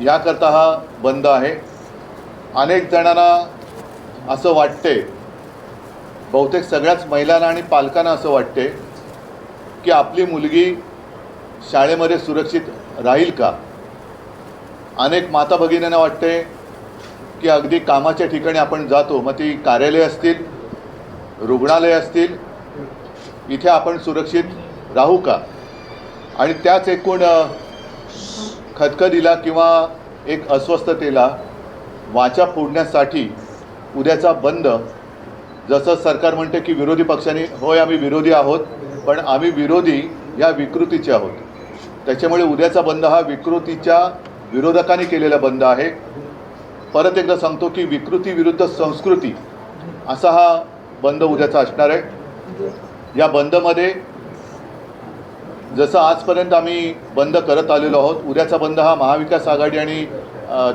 याकरता हा बंद आहे. अनेक जणांना असं वाटते बहुतेक सगळ्याच महिलांना आणि पालकांना असं वाटते की आपली मुलगी शाळेमध्ये सुरक्षित राहील का? अनेक माता भगिनींना वाटते की अगदी कामाच्या ठिकाणी आपण जातो मग ती कार्यालय असतील रुग्णालय असतील इथे आपण सुरक्षित राहू का? आणि त्याच एकूण खदखदीला किंवा एक अस्वस्थतेला वाचा फोडण्यासाठी उद्याचा बंद. जसं सरकार म्हणते की विरोधी पक्षांनी होय आम्ही विरोधी आहोत पण आम्ही विरोधी या विकृतीचे आहोत. त्याच्यामुळे उद्याचा बंद हा विकृतीच्या विरोधकांनी केलेला बंद आहे. परत एकदा सांगतो की विकृती विरुद्ध संस्कृती असा हा बंद उद्याचा असणार आहे. या बंदमध्ये जसं आजपर्यंत आम्ही बंद करत आलेलो आहोत उद्याचा बंद हा महाविकास आघाडी आणि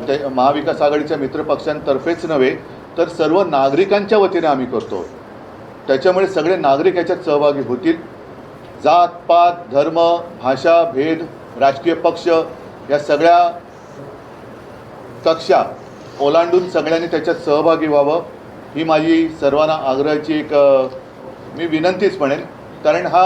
ते महाविकास आघाडीच्या मित्रपक्षांतर्फेच नव्हे तर सर्व नागरिकांच्या वतीने आम्ही करतो. त्याच्यामुळे सगळे नागरिक याच्यात सहभागी होतील. जात पात धर्म भाषा भेद राजकीय पक्ष या सगळ्या कक्षा ओलांडून सगळ्यांनी त्याच्यात सहभागी व्हावं ही माझी सर्वांना आग्रहाची एक मी विनंतीच म्हणेन. कारण हा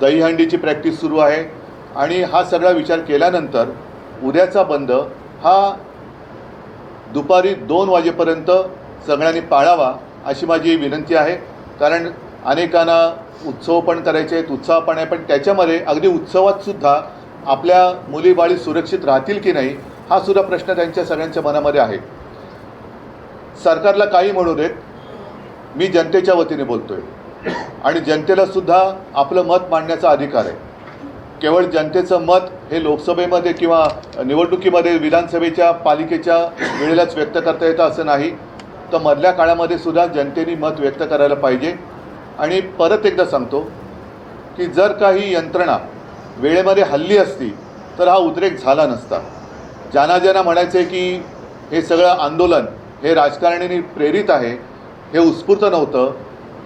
दहीहंडीची प्रॅक्टिस सुरू आहे. आणि हा सगळा विचार केल्यानंतर उद्याचा बंद हा दुपारी दोन वाजेपर्यंत सगळ्यांनी पाळावा अशी माझी विनंती आहे. कारण अनेकांना उत्सव पण करायचे आहेत उत्साह पण आहे. पण त्याच्यामध्ये अगदी उत्सवातसुद्धा आपल्या मुलीबाळी सुरक्षित राहतील की नाही हा सुद्धा प्रश्न त्यांच्या सगळ्यांच्या मनामध्ये आहे. सरकारला काही म्हणू देत मी जनतेच्या वतीने बोलतो आहे आणि जनतेला सुद्धा आपलं मत मांडण्याचा अधिकार आहे. केवळ जनतेचं मत हे लोकसभेमध्ये किंवा निवडणुकीमध्ये विधानसभेच्या पालिकेच्या वेळेलाच व्यक्त करता येतं असं नाही. तर मधल्या काळामध्ये सुद्धा जनतेने मत व्यक्त करायला पाहिजे. आणि परत एकदा सांगतो की जर काही यंत्रणा वेळेमध्ये हल्ली असती तर हा उद्रेक झाला नसता. ज्यांना ज्यांना म्हणायचे की हे सगळं आंदोलन हे राजकारणीने प्रेरित आहे हे उत्स्फूर्त नव्हतं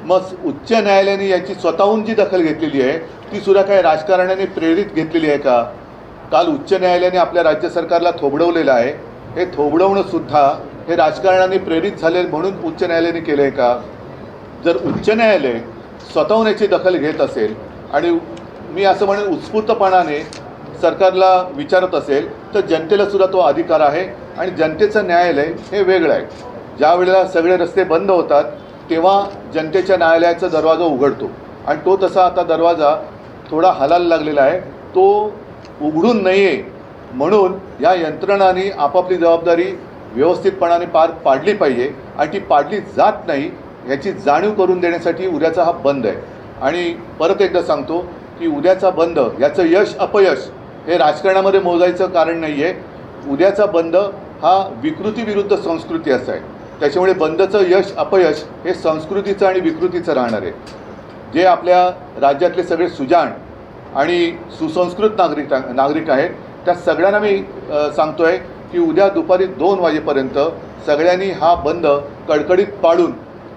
मग उच्च न्यायालयाने याची स्वतःहून जी दखल घेतलेली आहे ती सुद्धा काय राजकारण्याने प्रेरित घेतलेली आहे का? काल उच्च न्यायालयाने आपल्या राज्य सरकारला थोबडवलेलं आहे. हे थोबडवणं सुद्धा हे राजकारणाने प्रेरित झाले म्हणून उच्च न्यायालयाने केलं आहे का? जर उच्च न्यायालय स्वतःहून याची दखल घेत असेल आणि मी असं म्हणेन उत्स्फूर्तपणाने सरकारला विचारत असेल तर जनतेला सुद्धा तो अधिकार आहे आणि जनतेचं न्यायालय हे वेगळं आहे. ज्या वेळेला सगळे रस्ते बंद होतात तेव्हा जनतेच्या न्यायालयाचा दरवाजा उघडतो. आणि तो तसा आता दरवाजा थोडा हलायला लागलेला आहे. तो उघडून नये म्हणून या यंत्रणांनी आपापली जबाबदारी व्यवस्थितपणाने पार पाडली पाहिजे. आणि ती पाडली जात नाही याची जाणीव करून देण्यासाठी उद्याचा हा बंद आहे. आणि परत एकदा सांगतो की उद्याचा बंद याचं यश अपयश हे राजकारणामध्ये मोजायचं कारण नाही आहे उद्याचा बंद हा विकृतीविरुद्ध संस्कृती असा आहे. त्याच्यामुळे बंदचं यश अपयश हे संस्कृतीचं आणि विकृतीचं राहणार आहे. जे आपल्या राज्यातले सगळे सुजाण आणि सुसंस्कृत नागरिक नागरिक आहेत त्या सगळ्यांना मी सांगतो आहे की उद्या दुपारी दोन वाजेपर्यंत सगळ्यांनी हा बंद कडकडीत पाडून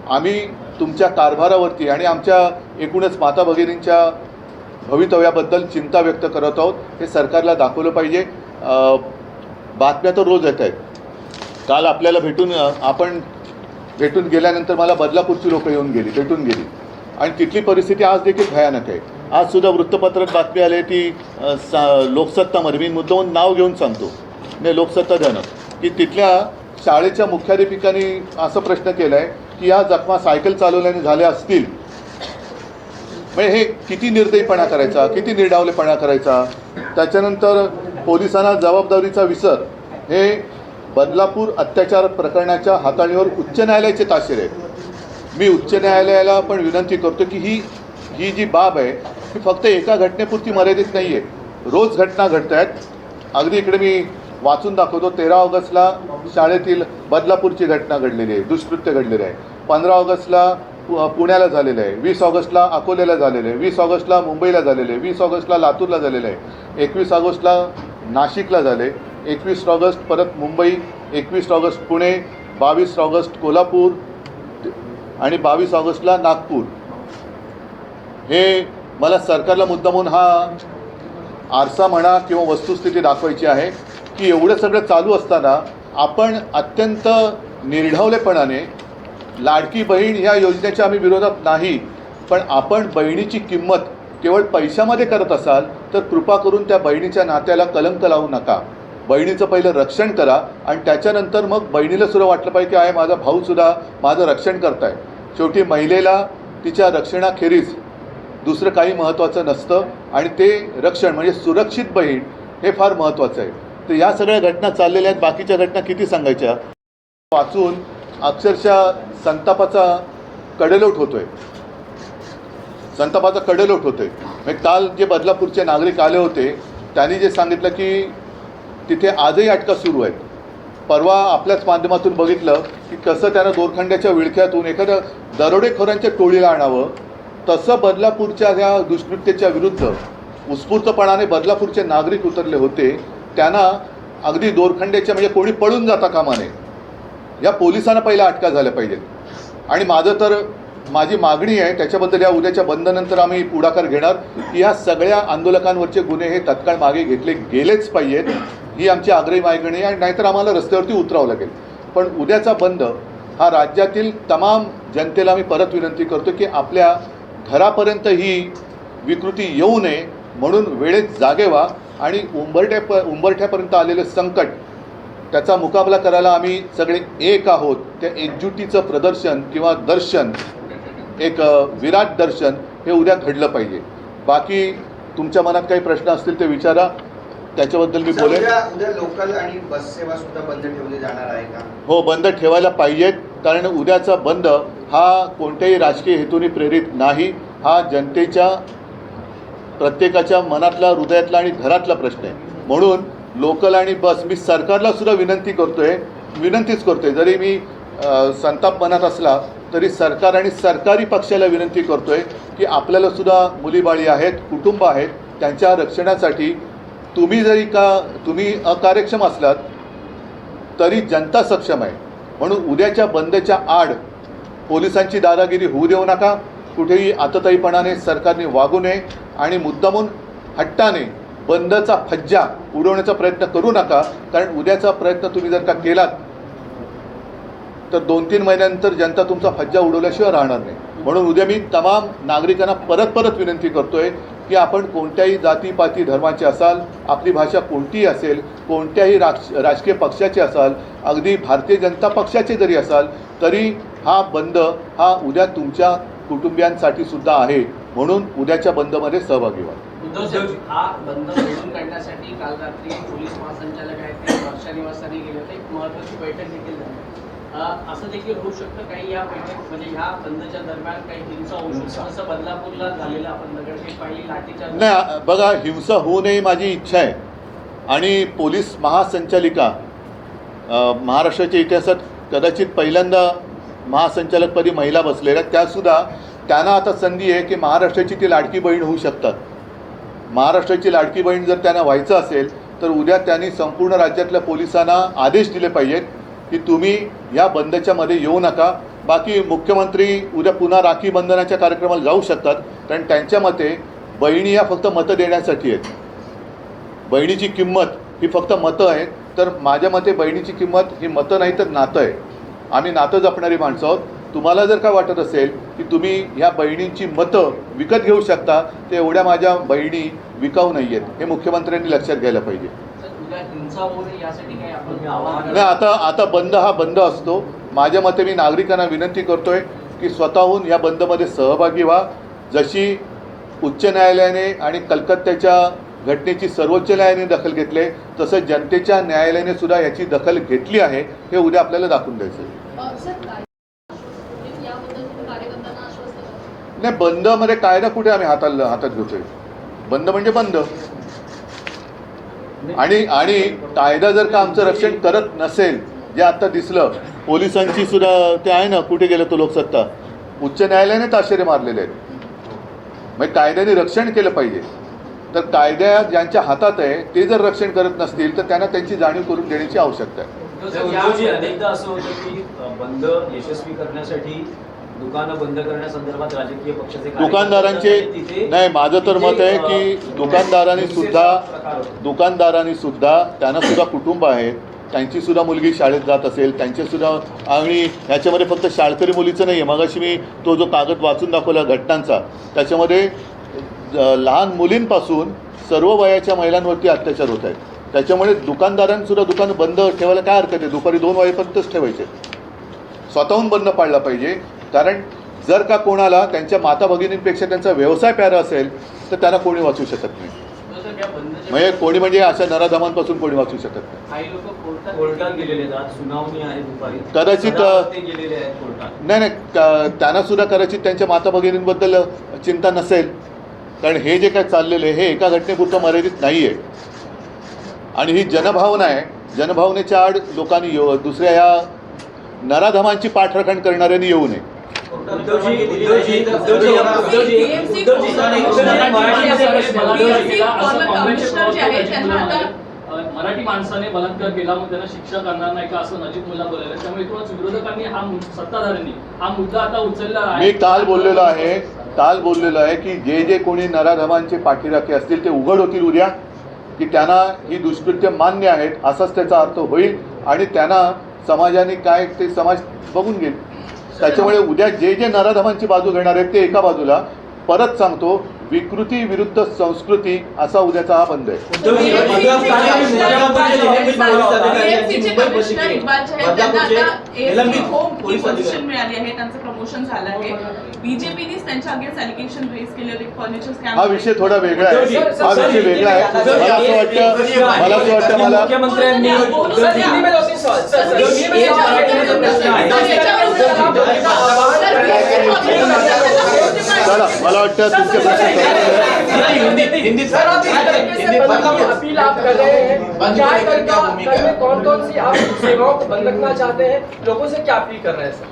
आम्ही तुमच्या कारभारावरती आणि आमच्या एकूणच माता भगिनींच्या भवितव्याबद्दल चिंता व्यक्त करत आहोत हे सरकारला दाखवलं पाहिजे. बातम्या तर रोज येत आहेत. काल आपल्याला भेटून आपण भेटून गेल्यानंतर मला बदलापूरची लोकं येऊन गेली भेटून गेली. आणि तिथली परिस्थिती आज देखील भयानक आहे. आज सुद्धा वृत्तपत्रात बातमी आली ती सा लोकसत्तामध्ये मी मुद्दाहून नाव घेऊन सांगतो. नाही लोकसत्ता ध्यानं की तिथल्या शाळेच्या मुख्याध्यापिकांनी असं प्रश्न केला आहे की या जखमा सायकल चालवल्याने झाल्या असतील. म्हणजे हे किती निर्दयीपणा करायचा किती निर्डावलेपणा करायचा? त्याच्यानंतर पोलिसांना जबाबदारीचा विसर. हे बदलापूर अत्याचार प्रकरणाच्या हाताळणीवर उच्च न्यायालयाचे ताशेर आहेत. मी उच्च न्यायालयाला पण विनंती करतो की ही ही जी बाब आहे ही फक्त एका घटनेपुरती मर्यादित नाही आहे रोज घटना घडत आहेत. अगदी इकडे मी वाचून दाखवतो तेरा ऑगस्टला शाळेतील बदलापूरची घटना घडलेली आहे दुष्कृत्य घडलेलं आहे. पंधरा ऑगस्टला पु- पुण्याला झालेलं आहे वीस ऑगस्टला अकोल्याला झालेलं आहे वीस ऑगस्टला मुंबईला झालेलं आहे वीस ऑगस्टला लातूरला झालेलं आहे एकवीस ऑगस्टला नाशिकला झाले एकवीस ऑगस्ट परत मुंबई एकवीस ऑगस्ट पुणे बावीस ऑगस्ट कोल्हापूर आणि बावीस ऑगस्टला नागपूर. हे मला सरकारला मुद्दामून हा आरसा म्हणा किंवा वस्तुस्थिती दाखवायची आहे की एवढं सगळं चालू असताना आपण अत्यंत निर्ढवलेपणाने लाडकी बहीण ह्या योजनेच्या आम्ही विरोधात नाही पण आपण बहिणीची किंमत केवळ पैशामध्ये करत असाल तर कृपा करून त्या बहिणीच्या नात्याला कलंक लावू नका. बहिणीचं पहिलं रक्षण करा आणि त्याच्यानंतर मग बहिणीला सुद्धा वाटलं पाहिजे की आहे माझा भाऊसुद्धा माझं रक्षण करताय. शेवटी महिलेला तिच्या रक्षणाखेरीज दुसरं काही महत्त्वाचं नसतं आणि ते रक्षण म्हणजे सुरक्षित बहीण हे फार महत्त्वाचं आहे. तर या सगळ्या घटना चाललेल्या आहेत. बाकीच्या घटना किती सांगायच्या? वाचून अक्षरशः संतापाचा कडेलोट होतोय. संतापाचा कडेलोट होतोय. म्हणजे काल जे बदलापूरचे नागरिक आले होते त्यांनी जे सांगितलं की तिथे आजही अटका सुरू आहेत. परवा आपल्याच माध्यमातून बघितलं की कसं त्यानं दोरखंड्याच्या विळख्यातून एखाद्या दरोडेखोरांच्या टोळीला आणावं तसं बदलापूरच्या ह्या दुष्कृत्याच्या विरुद्ध उत्स्फूर्तपणाने बदलापूरचे नागरिक उतरले होते. त्यांना अगदी दोरखंड्याच्या म्हणजे कोणी पळून जाता कामा नये. या पोलिसांना पहिल्या अटका झाल्या पाहिजेत. आणि माझं तर माझी मागणी आहे त्याच्याबद्दल या उद्याच्या बंदनंतर आम्ही पुढाकार घेणार. की ह्या सगळ्या आंदोलकांवरचे गुन्हे हे तत्काळ मागे घेतले गेलेच पाहिजेत. ही आमची आग्रही मागणी आहे आणि नाहीतर आम्हाला रस्त्यावरती उतरावं लागेल. पण उद्याचा बंद हा राज्यातील तमाम जनतेला मी परत विनंती करतो की आपल्या घरापर्यंत ही विकृती येऊ नये म्हणून वेळेत जागे व्हा आणि उंबरठ्या प उंबरठ्यापर्यंत आलेलं संकट त्याचा मुकाबला करायला आम्ही सगळे एक आहोत. त्या एकजुटीचं प्रदर्शन किंवा दर्शन एक विराट दर्शन हे उद्या घडलं पाहिजे. बाकी तुमच्या मनात काही प्रश्न असतील ते विचारा. त्याच्याबद्दल मी बोलेन. उद्या लोकल आणि बस सेवा सुद्धा बंद ठेवली जाणार आहे का? हो बंद ठेवायला पाहिजेत कारण उद्याचा बंद हा कोणत्याही राजकीय हेतूने प्रेरित नाही. हा जनतेच्या प्रत्येकाच्या मनातला हृदयातला आणि घरातला प्रश्न आहे. म्हणून लोकल आणि बस मी सरकारला सुद्धा विनंती करतोय विनंतीच करतोय. जरी मी संताप मनात असला तरी सरकार आणि सरकारी पक्षाला विनंती करतोय की आपल्याला सुद्धा मुलीबाळी आहेत कुटुंब आहेत त्यांच्या रक्षणासाठी तुम्ही जरी का तुम्ही अकार्यक्षम असलात तरी जनता सक्षम आहे. म्हणून उद्याच्या बंदच्या आड पोलिसांची दादागिरी होऊ देऊ नका. कुठेही आतताईपणाने सरकारने वागू नये आणि मुद्दामून हट्टाने बंदचा फज्जा उडवण्याचा प्रयत्न करू नका. कारण उद्याचा प्रयत्न तुम्ही जर का केलात तर दोन तीन महिन्यानंतर जनता तुमचा फज्जा उडवल्याशिवाय राहणार नाही. म्हणून उद्या मी तमाम नागरिकांना परत परत विनंती करतोय की आपण कोणत्याही जातीपाती धर्माचे असाल आपली भाषा कोणतीही असेल कोणत्याही राज राजकीय पक्षाचे असाल अगदी भारतीय जनता पक्षाचे जरी असाल तरी हा बंद हा उद्या तुमच्या कुटुंबियांसाठी सुद्धा आहे. म्हणून उद्याच्या बंदमध्ये सहभागी व्हा. उद्धव साहेब हा बंद मोडून काढण्यासाठी काल रात्री पोलीस महासंचालक आहेत ते वर्षा निवासाने गेले होते. एक महत्वाची बैठक देखील झाली. असं देखील होऊ शकतं काही या म्हणजे ह्या बंदच्या दरम्यान काही हिंसा होऊ शकतं. जसं बदलापूरला झालेलं आपण पाहिली लाठीचार्ज नाही बघा हिंसा होऊ नये माझी इच्छा आहे. आणि पोलीस महासंचालिका महाराष्ट्राच्या इतिहासात कदाचित पहिल्यांदा महासंचालकपदी महिला बसलेल्या त्यासुद्धा त्यांना आता संधी आहे की महाराष्ट्राची ती लाडकी बहीण होऊ शकतात. महाराष्ट्राची लाडकी बहीण जर त्यांना व्हायचं असेल तर उद्या त्यांनी संपूर्ण राज्यातल्या पोलिसांना आदेश दिले पाहिजेत. की तुम्ही या बंदच्या मध्ये येऊ नका. बाकी मुख्यमंत्री उद्या पुन्हा राखी बंधनाच्या कार्यक्रमाला जाऊ शकतात. कारण त्यांच्या मते बहिणी या फक्त मतं देण्यासाठी आहेत. बहिणीची किंमत ही फक्त मतं आहेत. तर माझ्या मते बहिणीची किंमत ही मतं नाही तर नातं आहे. आम्ही नातं जपणारी माणसं आहोत. तुम्हाला जर का वाटत असेल की तुम्ही ह्या बहिणींची मतं विकत घेऊ शकता ते एवढ्या माझ्या बहिणी विकाऊ नाही आहेत हे मुख्यमंत्र्यांनी लक्षात घ्यायला पाहिजे. नाही आता आता बंद हा बंद असतो. माझ्या मते मी नागरिकांना विनंती करतोय की स्वतःहून या बंदमध्ये सहभागी व्हा. जशी उच्च न्यायालयाने आणि कलकत्त्याच्या घटनेची सर्वोच्च न्यायालयाने दखल घेतली तसं जनतेच्या न्यायालयाने सुद्धा याची दखल घेतली आहे हे उद्या आपल्याला दाखवून द्यायचं करा नाही बंदमध्ये कायदा कुठे आम्ही हाताला हातात घेतोय. बंद म्हणजे बंद. आणि आणि कायदा जर का आमचं रक्षण करत नसेल जे आता दिसलं पोलिसांची सुद्धा ते आहे ना कुठे गेलं तो लोकसत्ता? उच्च न्यायालयाने ताशेरे मारलेले आहेत. म्हणजे कायद्याने रक्षण केलं पाहिजे. तर कायद्या ज्यांच्या हातात आहे ते जर रक्षण करत नसतील तर त्यांना त्यांची जाणीव करून देण्याची आवश्यकता आहे. अनेकदा असं होतं की बंद यशस्वी करण्यासाठी दुकानं बंद करण्यासंदर्भात राजकीय पक्षाचे कार्यकर्ते दुकानदारांचे नाही माझं तर मत आहे की दुकानदारांनी सुद्धा. दुकानदारांनी सुद्धा त्यांना सुद्धा कुटुंब आहेत. त्यांची सुद्धा मुलगी शाळेत जात असेल त्यांचे सुद्धा आणि ह्याच्यामध्ये फक्त शाळकरी मुलीचं नाही आहे मगाशी मी तो जो कागद वाचून दाखवला घटनांचा त्याच्यामध्ये लहान मुलींपासून सर्व वयाच्या महिलांवरती अत्याचार होत आहेत. त्याच्यामुळे दुकानदारांसुद्धा दुकान बंद ठेवायला काय हरकत आहे? दुपारी दोन वाजेपर्यंतच ठेवायचे. स्वतःहून बंद पाडला पाहिजे. कारण जर का कोणाला त्यांच्या माता भगिनींपेक्षा त्यांचा व्यवसाय प्यारा असेल तर त्यांना कोणी वाचू शकत नाही. या म्हणजे कोणी म्हणजे अशा नराधमांपासून कोणी वाचू शकत नाही. कदाचित, नाही नाही क- त्यांना सुद्धा कदाचित त्यांच्या माता भगिनींबद्दल चिंता नसेल. कारण हे जे काय चाललेलं आहे हे एका घटनेपुरतं मर्यादित नाही आहे आणि ही जनभावना आहे. जनभावनेच्या आड लोकांनी येऊ दुसऱ्या ह्या नराधमांची पाठराखण करणाऱ्यांनी येऊ नये. मराठी माणसाने बलात्कार केला मग त्यांना शिक्षा करणार नाही का असं नजीक मुला बोलायला? त्यामुळे एकूणच विरोधकांनी हा मु- सत्ताधाऱ्यांनी हा मुद्दा आता उचलला आहे. मी काल बोललेलो आहे काल बोललेलो आहे की जे जे कोणी नराधमांचे पाठीराखे असतील ते उघड होतील उद्या की त्यांना ही दुष्कृत्य मान्य आहेत असाच त्याचा अर्थ होईल आणि त्यांना समाजाने काय ते समाज बघून घेईल. त्याच्यामुळे उद्या जे जे नराधमांची बाजू घेणार आहेत ते एका बाजूला परत सांगतो विकृती विरुद्ध संस्कृती असा उद्याचा हा बंद आहे ही हा विषय थोडा वेगळा आहे हा विषय वेगळा आहे मला असं वाटतं मला असं वाटतं मला चला मला वाटतं तुमचे प्रश्न संपले. अपील आप कर रहे हैं। क्या कल का कौन कौन सी आप सेवाओं को बंद रखना चाहते हैं? लोगों से क्या अपील कर रहे हैं सर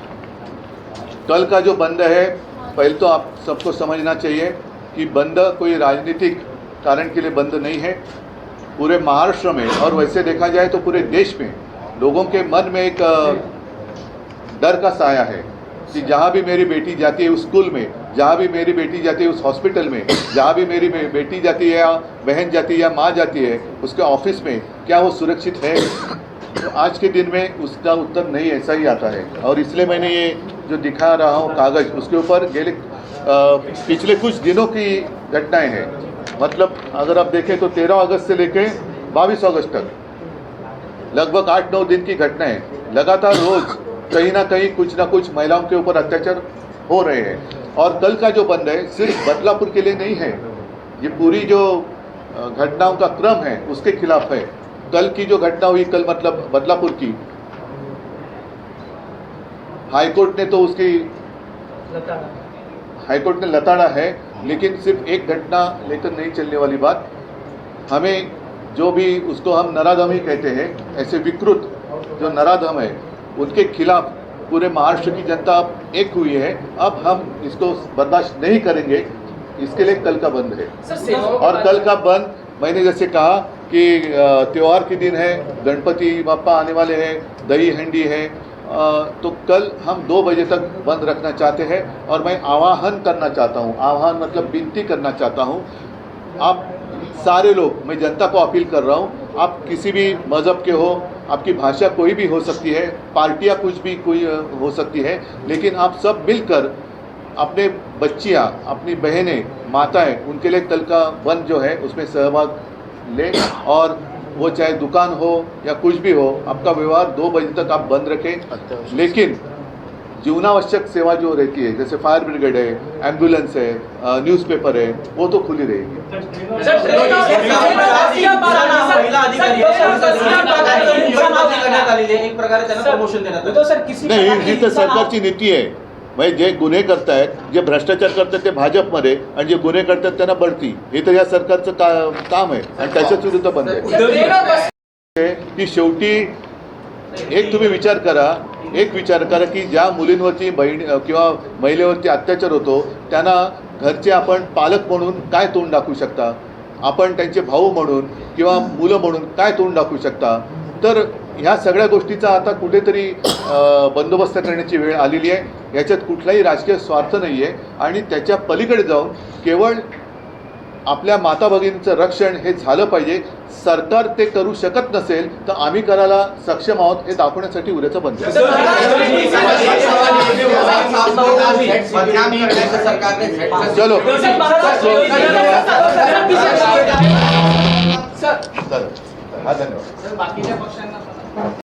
कल का जो बंद है पहले तो आप सबको समझना चाहिए कि बंद कोई राजनीतिक कारण के लिए बंद नहीं है। पूरे महाराष्ट्र में और वैसे देखा जाए तो पूरे देश में लोगों के मन में एक डर का साया है। कि जहाँ भी मेरी बेटी जाती है उस स्कूल में, जहाँ भी मेरी बेटी जाती है उस हॉस्पिटल में, जहाँ भी मेरी बेटी जाती है या बहन जाती है या माँ जाती है, उसके ऑफ़िस में क्या वो सुरक्षित है? तो आज के दिन में उसका उत्तर नहीं, ऐसा ही आता है। और इसलिए मैंने ये जो दिखा रहा हूँ कागज़, उसके ऊपर गेले पिछले कुछ दिनों की घटनाएँ हैं। मतलब अगर आप देखें तो तेरह अगस्त से लेकर बाईस अगस्त तक लगभग आठ नौ दिन की घटना है। लगातार रोज कहीं ना कहीं कुछ ना कुछ महिलाओं के ऊपर अत्याचार हो रहे हैं। और कल का जो बंद है, सिर्फ़ बदलापुर के लिए नहीं है, ये पूरी जो घटनाओं का क्रम है, उसके खिलाफ है। कल की जो घटना हुई, कल मतलब बदलापुर की, हाईकोर्ट ने तो उसकी, हाईकोर्ट ने लताड़ा है, लेकिन सिर्फ़ एक घटना लेकर नहीं चलने वाली बात। हमें जो भी उसको हम नराधम ही कहते हैं, ऐसे विकृत जो नराधम है उनके खिलाफ पूरे महाराष्ट्र की जनता अब एक हुई है। अब हम इसको बर्दाश्त नहीं करेंगे। इसके लिए कल का बंद है। और कल का बंद मैंने जैसे कहा कि त्यौहार के दिन है गणपति बापा आने वाले हैं दही हंडी है तो कल हम दो बजे तक बंद रखना चाहते हैं और मैं आवाहन करना चाहता हूँ। आह्वान मतलब विनती करना चाहता हूँ। आप सारे लोग मैं जनता को अपील कर रहा हूँ आप किसी भी मज़हब के हो आपकी भाषा कोई भी हो सकती है पार्टियाँ कुछ भी कोई हो सकती है लेकिन आप सब मिलकर अपने बच्चियाँ अपनी बहनें माताएँ उनके लिए कल का वन जो है उसमें सहभाग लें और वो चाहे दुकान हो या कुछ भी हो आपका व्यवहार दो बजे तक आप बंद रखें। लेकिन जीवनावश्यक सेवा जो रहती है जैसे फायर ब्रिगेड है एम्बुलेंस है न्यूज़पेपर है वो तो खुली रहेगी। नहीं ही तो हिंसा ना- सरकारची नीती आहे म्हणजे जे गुन्हे करतायत जे भ्रष्टाचार करतात ते भाजपमध्ये आणि जे गुन्हे करतात त्यांना बढती. हे तर या सरकारचं का काम आहे आणि त्याच्याच विरुद्ध बंद आहे. की शेवटी एक तुम्ही विचार करा एक विचार करा की ज्या मुलींवरती बहीण किंवा महिलेवरती अत्याचार होतो त्यांना घरचे आपण पालक म्हणून काय तोंड दाखवू शकता? आपण त्यांचे भाऊ म्हणून किंवा मुलं म्हणून काय तोंड दाखवू शकता? तर ह्या सगळ्या गोष्टीचा आता कुठेतरी बंदोबस्त करण्याची वेळ आलेली आहे. याच्यात कुठलाही राजकीय स्वार्थ नाही आहे आणि त्याच्या पलीकडे जाऊन केवळ आपल्या माता भगिनींचं रक्षण हे झालं पाहिजे. सरकार ते करू शकत नसेल तर आम्ही करायला सक्षम आहोत हे दाखवण्यासाठी उद्याचं बंद चलो. चलो. हा धन्यवाद.